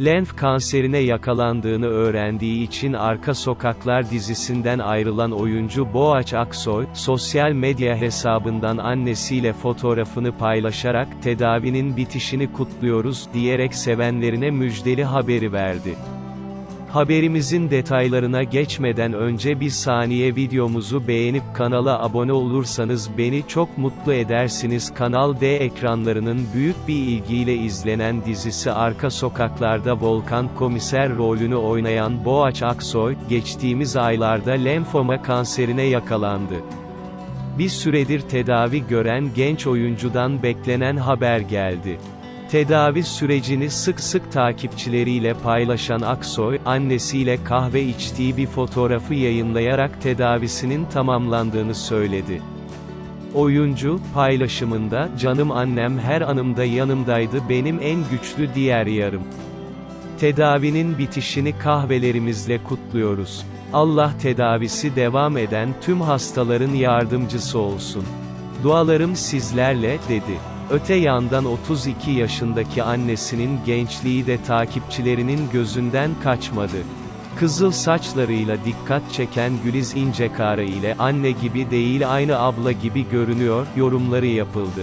Lenf kanserine yakalandığını öğrendiği için Arka Sokaklar dizisinden ayrılan oyuncu Boğaç Aksoy, sosyal medya hesabından annesiyle fotoğrafını paylaşarak tedavinin bitişini kutluyoruz diyerek sevenlerine müjdeli haberi verdi. Haberimizin detaylarına geçmeden önce bir saniye videomuzu beğenip kanala abone olursanız beni çok mutlu edersiniz. Kanal D ekranlarının büyük bir ilgiyle izlenen dizisi Arka Sokaklar'da Volkan Komiser rolünü oynayan Boğaç Aksoy, geçtiğimiz aylarda lenfoma kanserine yakalandı. Bir süredir tedavi gören genç oyuncudan beklenen haber geldi. Tedavi sürecini sık sık takipçileriyle paylaşan Aksoy, annesiyle kahve içtiği bir fotoğrafı yayınlayarak tedavisinin tamamlandığını söyledi. Oyuncu, paylaşımında, canım annem her anımda yanımdaydı benim en güçlü diğer yarım. Tedavinin bitişini kahvelerimizle kutluyoruz. Allah tedavisi devam eden tüm hastaların yardımcısı olsun. Dualarım sizlerle, dedi. Öte yandan 32 yaşındaki annesinin gençliği de takipçilerinin gözünden kaçmadı. Kızıl saçlarıyla dikkat çeken Güliz İncekara ile anne gibi değil aynı abla gibi görünüyor yorumları yapıldı.